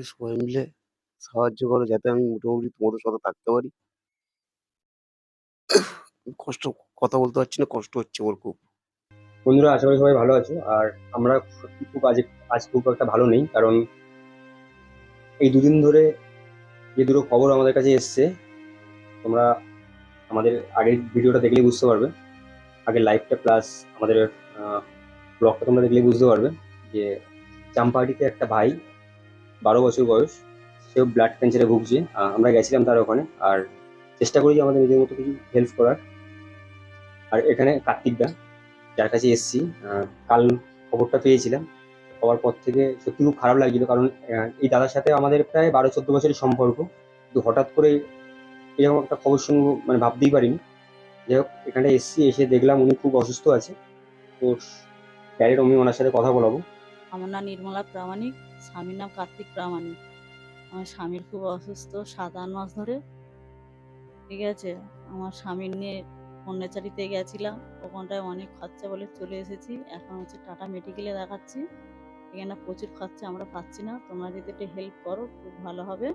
আমাকে সবাই মিলে সাহায্য করো যাতে আমি মোটামুটি তোমাদের সাথে থাকতে পারি। কষ্ট কথা বলতে পারছি না, কষ্ট হচ্ছে আমার খুব। বন্ধুরা আশা করি সবাই ভালো আছো আর আমরা সত্যি খুব আজ আজ খুব একটা ভালো নেই কারণ এই দুদিন ধরে যে দুটো খবর আমাদের কাছে এসছে তোমরা আমাদের আগের ভিডিওটা দেখলেই বুঝতে পারবে আগের লাইভটা প্লাস আমাদের ব্লগটা তোমরা দেখলেই বুঝতে পারবে যে চাম্পাহাটিতে একটা ভাই বারো বছর বয়স। সেও ব্লাড ক্যান্সারে ভুগছে। আমরা গেছিলাম তার ওখানে। আর চেষ্টা করি যে আমাদের নিজের মতো কিছু হেল্প করার। আর এখানে কার্তিক দা, যার কাছে এসছি। কাল খবরটা পেয়েছিলাম। হওয়ার পর থেকে সত্যি খুব খারাপ লাগছিল। কারণ এই দাদার সাথে আমাদের প্রায় বারো, চোদ্দ বছরের সম্পর্ক। কিন্তু হঠাৎ করে এরকম একটা খবর শুনব মানে ভাবতেই পারিনি। যাই হোক, এখানে এসছি, এসে দেখলাম উনি খুব অসুস্থ আছে। তো, ডাইরেক্ট আমি ওনার সাথে কথা বলাবো। আমার নাম নির্মলা প্রামাণিক স্বামীর নাম কার্তিক প্রামাণিক। আমার স্বামীর খুব অসুস্থ সাত আট মাস ধরে। ঠিক আছে? আমার স্বামীর নিয়ে কন্যাচারিতে গেছিলাম। ওখানটায় অনেক খরচা বলে চলে এসেছি। এখন হচ্ছে টাটা মেডিকেলে দেখাচ্ছি। এখানে প্রচুর খরচা আমরা পাচ্ছি না। তোমরা যদি একটু হেল্প করো খুব ভালো হবে।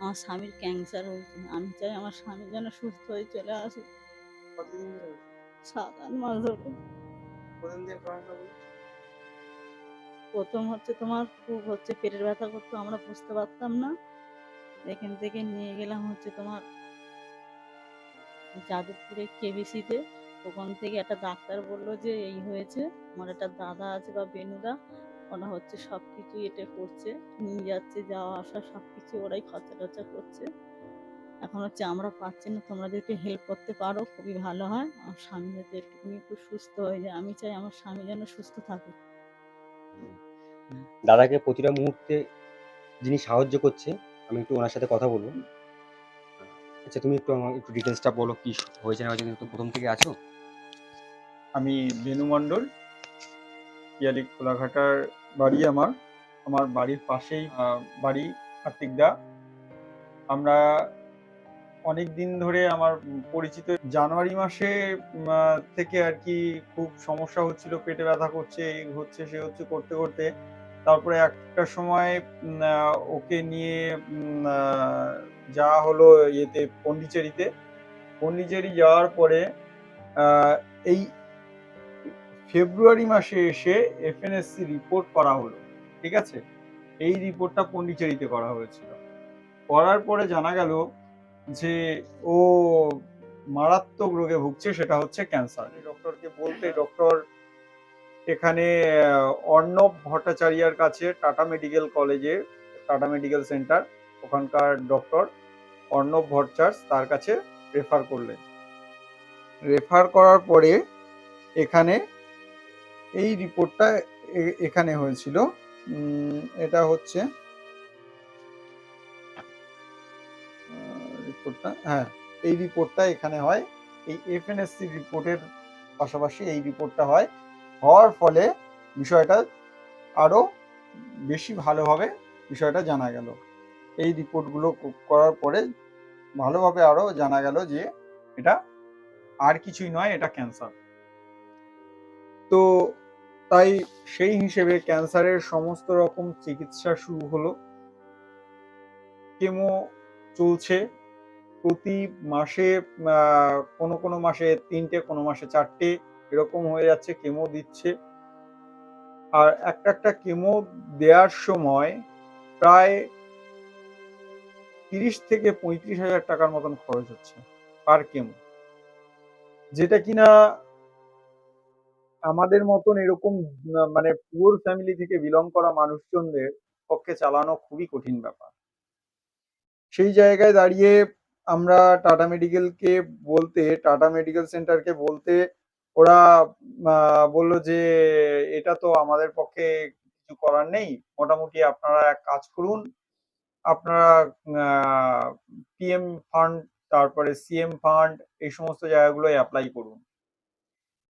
আমার স্বামীর ক্যান্সার হয়েছে। আমি চাই আমার স্বামী যেন সুস্থ হয়ে চলে আসে সাত আট মাস ধরে। প্রথম হচ্ছে তোমার খুব হচ্ছে পেটের ব্যথা করতো, আমরা বুঝতে পারতাম না। এখান থেকে নিয়ে গেলাম হচ্ছে তোমার যাদবপুরে কেবিসিতে ওখান থেকে একটা ডাক্তার বলল যে, এই হয়েছে। আমার একটা দাদা আছে বা বেনুদা, ওরা হচ্ছে সব কিছু এটা করছে। নিয়ে যাচ্ছে, যাওয়া আসা সব কিছু ওরাই খরচা টরচা করছে। এখন হচ্ছে আমরা পাচ্ছি না তোমরা যদি একটু হেল্প করতে পারো খুবই ভালো হয়। আমার স্বামী যাতে একটুখানি একটু সুস্থ হয়ে যায় আমি চাই আমার স্বামী যেন সুস্থ থাকে। দাদাকে প্রতিটা মুহূর্তে যিনি সাহায্য করছে আমি একটু ওনার সাথে কথা বলব। আচ্ছা তুমি একটু আমার একটু ডিটেলসটা বলো কি হয়েছে না হয়েছে তুমি প্রথম থেকে আছো? আমি বেনু মণ্ডল পিয়ালি খোলাঘাটার বাড়ি আমার। আমার বাড়ির পাশেই বাড়ি কার্তিকদা আমরা অনেক দিন ধরে আমার পরিচিত, জানুয়ারি মাসে থেকে আর কি খুব সমস্যা হচ্ছিল, পেটে ব্যথা করছে এই হচ্ছে, সে হচ্ছে করতে করতে। তারপরে একটা সময় ওকে নিয়ে যাওয়া হলো ইয়েতে, পন্ডিচেরিতে। পন্ডিচেরি যাওয়ার পরে এই ফেব্রুয়ারি মাসে এসে এফএনএসসি রিপোর্ট করা হলো, ঠিক আছে? এই রিপোর্টটা পন্ডিচেরিতে করা হয়েছিল। করার পরে জানা গেল যে ও মারাত্মক রোগে ভুগছে সেটা হচ্ছে ক্যান্সার ডক্টরকে বলতে ডক্টর এখানে অর্ণব ভট্টাচার্যার কাছে টাটা মেডিকেল কলেজে, টাটা মেডিকেল সেন্টার, ওখানকার ডক্টর অর্ণব ভট্টাচার্য তার কাছে রেফার করলেন। রেফার করার পরে এখানে এই রিপোর্টটা এখানে হয়েছিল। এটা হচ্ছে রিপোর্টটা হ্যাঁ এই রিপোর্টটা এখানে হয়। এই এফএনএসসি রিপোর্টের পাশাপাশি এই রিপোর্টটা হয়। হওয়ার ফলে বিষয়টা আরও বেশি ভালোভাবে বিষয়টা জানা গেল। এই রিপোর্টগুলো করার পরে ভালোভাবে আরও জানা গেল যে এটা আর কিছুই নয়, এটা ক্যান্সার তো তাই সেই হিসেবে ক্যান্সারের সমস্ত রকম চিকিৎসা শুরু হলো। কেমো চলছে। প্রতি মাসে কোনো কোনো মাসে তিনটে, কোনো মাসে চারটে এরকম হয়ে যাচ্ছে, কেমো দিচ্ছে। আর একটা একটা কেমো দেওয়ার সময় প্রায় তিরিশ থেকে পঁয়ত্রিশ হাজার টাকার মতন খরচ হচ্ছে পার কেমো। যেটা কিনা আমাদের মতন এরকম মানে পুয়ার ফ্যামিলি থেকে বিলং করা মানুষজনদের পক্ষে চালানো খুবই কঠিন ব্যাপার। সেই জায়গায় দাঁড়িয়ে আমরা টাটা মেডিকেলকে বলতে টাটা মেডিকেল সেন্টারকে বলতে ওরা বলল যে এটা তো আমাদের পক্ষে কিছু করার নেই। মোটামুটি আপনারা এক কাজ করুন, আপনারা পিএম ফান্ড তারপরে সিএম ফান্ড এই সমস্ত জায়গাগুলোয় অ্যাপ্লাই করুন।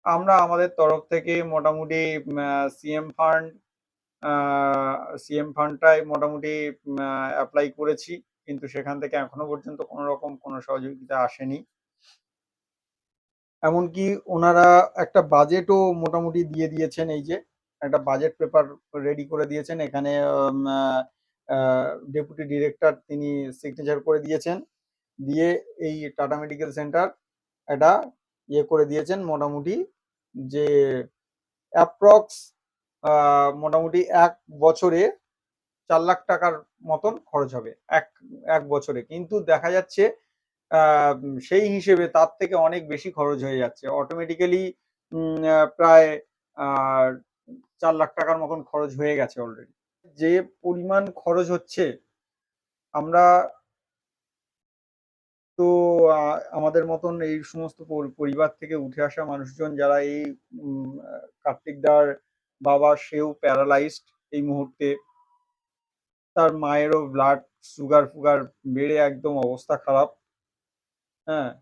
আমরা আমাদের তরফ থেকে মোটামুটি সিএম ফান্ড সিএম ফান্ডটাই মোটামুটি অ্যাপ্লাই করেছি। কিন্তু সেখান থেকে এখনও পর্যন্ত কোনো রকম কোনো সহযোগিতা আসেনি। এমনকি ওনারা একটা বাজেটও মোটামুটি দিয়ে দিয়েছেন, এই যে একটা বাজেট পেপার রেডি করে দিয়েছেন। এখানে ডেপুটি ডিরেক্টর তিনি সিগনেচার করে দিয়েছেন। দিয়ে এই টাটা মেডিকেল সেন্টার এটা ইয়ে করে দিয়েছেন মোটামুটি যে অ্যাপ্রক্স মোটামুটি এক বছরে চার লাখ টাকার মতন খরচ হবে এক এক বছরে। কিন্তু দেখা যাচ্ছে সেই হিসেবে তার থেকে অনেক বেশি খরচ হয়ে যাচ্ছে। অটোমেটিক্যালি প্রায় চার লাখ টাকার মতন খরচ হয়ে গেছে অলরেডি যে পরিমাণ খরচ হচ্ছে আমরা তো আমাদের মতন এই সমস্ত পরিবার থেকে উঠে আসা মানুষজন যারা এই উম, আহ, কার্তিক দার বাবা সেও প্যারালাইজড এই মুহূর্তে তার মায়েরও ব্লাড সুগার ফুগার বেড়ে একদম অবস্থা খারাপ। হ্যাঁ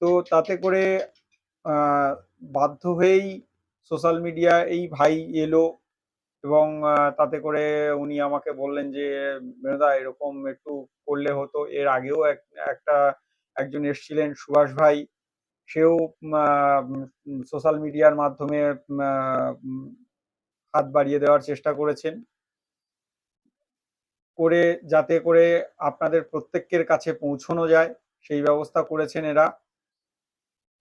তো তাতে করে বাধ্য হয়েই সোশ্যাল মিডিয়া এই ভাই এলো এবং তাতে করে উনি আমাকে বললেন যে, মেনদা এরকম একটু করলে হতো। এর আগেও এক- একটা, একজন এসছিলেন সুভাষ ভাই। সেও সোশ্যাল মিডিয়ার মাধ্যমে হাত বাড়িয়ে দেওয়ার চেষ্টা করেছেন। করে যাতে করে আপনাদের প্রত্যেকের কাছে পৌঁছানো যায় সেই ব্যবস্থা করেছেন এরা।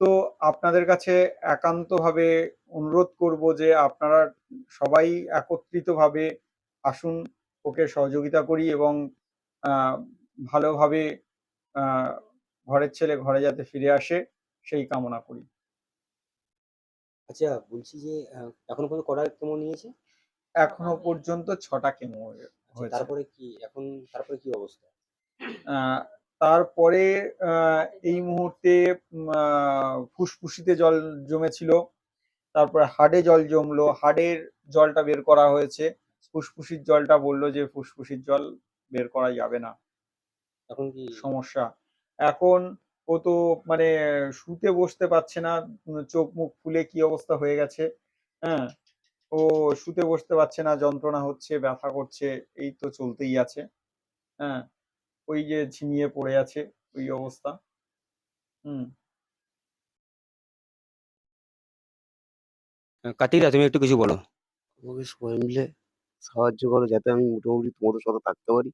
তো আপনাদের কাছে একান্তভাবে অনুরোধ করব যে আপনারা সবাই একত্রিতভাবে আসুন ওকে সহযোগিতা করি এবং আহ, ভালোভাবে আহ, ঘরের ছেলে ঘরে যাতে ফিরে আসে সেই কামনা করি। আচ্ছা বলছি যে এখনও পর্যন্ত কটা কেমন নিয়েছে? এখনও পর্যন্ত ছটা কেমো হয়েছে তারপরে কি এখন তারপরে কি অবস্থা? তারপরে এই মুহূর্তে ফুসফুসিতে জল জমেছিল তারপরে হাড়ে জল জমলো হাড়ের জলটা বের করা হয়েছে ফুসফুসির জলটা বলল যে ফুসফুসির জল বের করা যাবে না। এখন কি? সমস্যা। এখন ও তো মানে শুতে বসতে পারছে না চোখ মুখ ফুলে কি অবস্থা হয়ে গেছে হ্যাঁ? ও শুতে বসতে পারছে না যন্ত্রণা হচ্ছে ব্যথা করছে এই তো চলতেই আছে। হ্যাঁ ওই যে ঝিমিয়ে পড়ে আছে ওই অবস্থা। হুম। কাতিরা তুমি একটু কিছু বলো। আমাকে সবাই মিলে সাহায্য করো যাতে আমি মোটামুটি তোমাদের সাথে থাকতে পারি।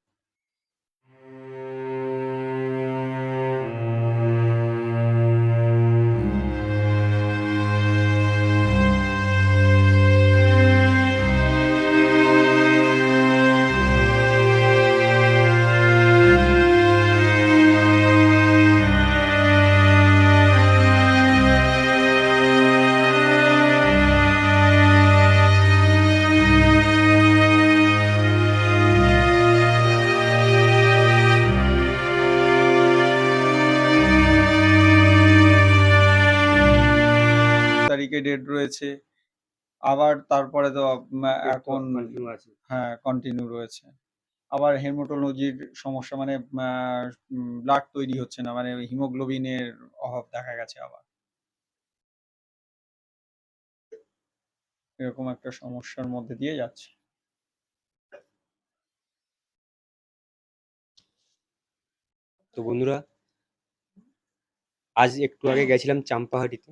রয়েছে। আবার তারপরে তো এখন হ্যাঁ কন্টিনিউ রয়েছে। আবার হেমাটোলজির সমস্যা মানে ব্লাড তৈরি হচ্ছে না মানে হিমোগ্লোবিনের অভাব দেখা গেছে আবার। এরকম একটা সমস্যার মধ্যে দিয়ে যাচ্ছে। তো বন্ধুরা আজ একটু আগে গেছিলাম চাম্পাহাটিতে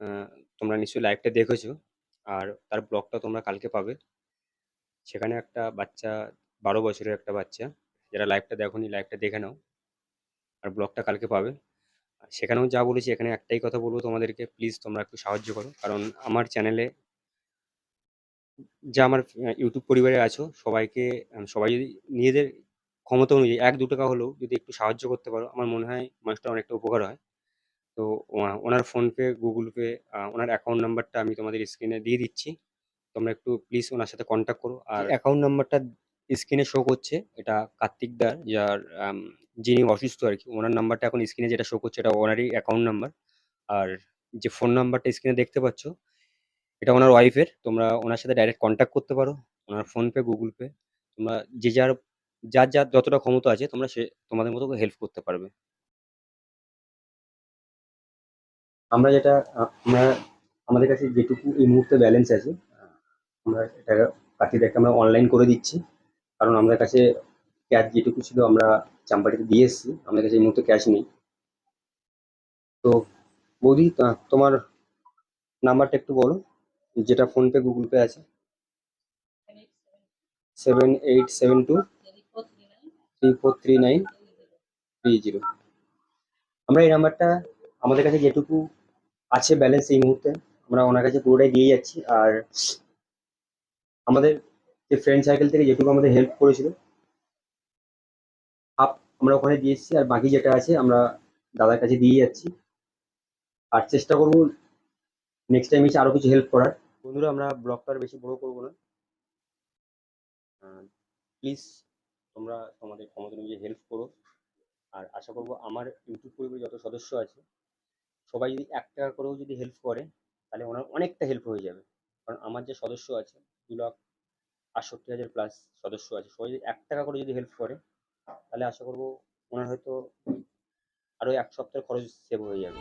আহ, তোমরা নিশ্চয়ই লাইভটা দেখেছ আর তার ব্লগটা তোমরা কালকে পাবে। সেখানে একটা বাচ্চা, বারো বছরের একটা বাচ্চা, যারা লাইভটা দেখোনি লাইভটা দেখে নাও আর ব্লগটা কালকে পাবে। সেখানেও যা বলেছি, এখানে একটাই কথা বলব তোমাদেরকে প্লিজ তোমরা একটু সাহায্য করো। কারণ আমার চ্যানেলে যা আমার ইউটিউব পরিবারে আছো, সবাইকে সবাই যদি নিজেদের ক্ষমতা অনুযায়ী এক দু টাকা হলেও যদি একটু সাহায্য করতে পারো, আমার মনে হয় মানুষটা অনেকটা উপকার হয়। তো ওনা- ওনার ফোনপে গুগল পে ওনার অ্যাকাউন্ট নাম্বারটা আমি তোমাদের স্ক্রিনে দিয়ে দিচ্ছি। তোমরা একটু প্লিজ ওনার সাথে কন্ট্যাক্ট করো। আর অ্যাকাউন্ট নাম্বারটা স্ক্রিনে শো করছে, এটা কার্তিক দার, যার যিনি অসুস্থ আর কি, ওনার নাম্বারটা এখন স্ক্রিনে যেটা শো করছে, এটা ওনারই অ্যাকাউন্ট নাম্বার আর যে ফোন নাম্বারটা স্ক্রিনে দেখতে পাচ্ছ, এটা ওনার ওয়াইফের তোমরা ওনার সাথে ডাইরেক্ট কন্ট্যাক্ট করতে পারো। ওনার ফোনপে গুগল পে তোমরা যে যার যার যার যতটা ক্ষমতা আছে, তোমরা সে, তোমাদের মতো হেল্প করতে পারবে। আমরা যেটা, আমরা, আমাদের কাছে যেটুকু এই মুহূর্তে ব্যালেন্স আছে, আমরা এটা কাকিদাকে আমরা অনলাইন করে দিচ্ছি। কারণ আমাদের কাছে ক্যাশ যেটুকু ছিল আমরা চাম্পাটিতে দিয়ে এসেছি, আমাদের কাছে এই মুহূর্তে ক্যাশ নেই। তো বৌদি তোমার নাম্বারটা একটু বলো, যেটা ফোনপে গুগল পে আছে। Seven eight seven two three four three nine three zero আমরা এই নাম্বারটা, আমাদের কাছে যেটুকু আছে ব্যালেন্স এই মুহূর্তে। আমরা ওনার কাছে পুরোটাই দিয়ে যাচ্ছি। আর আমাদের যে ফ্রেন্ড সার্কেল থেকে যেটুকু আমাদের হেল্প করেছিল হাফ আমরা ওখানে দিয়ে এসেছি। আর বাকি যেটা আছে, আমরা দাদার কাছে দিয়ে যাচ্ছি। আর চেষ্টা করব নেক্সট টাইম এসে আরও কিছু হেল্প করার। বন্ধুরা, আমরা ব্লগটা আর বেশি বড় করব না। প্লিজ তোমরা তোমাদের ক্ষমতা অনুযায়ী হেল্প করো। আর আশা করব আমার ইউটিউব পরিবারে যত সদস্য আছে সবাই যদি এক টাকা করেও যদি হেল্প করে, তাহলে ওনার অনেকটা হেল্প হয়ে যাবে। কারণ আমার যে সদস্য আছে, দু লাখ আটষট্টি হাজার প্লাস সদস্য আছে, সবাই যদি এক টাকা করে যদি হেল্প করে, তাহলে আশা করব ওনার হয়তো আরও এক সপ্তাহের খরচ সেভ হয়ে যাবে।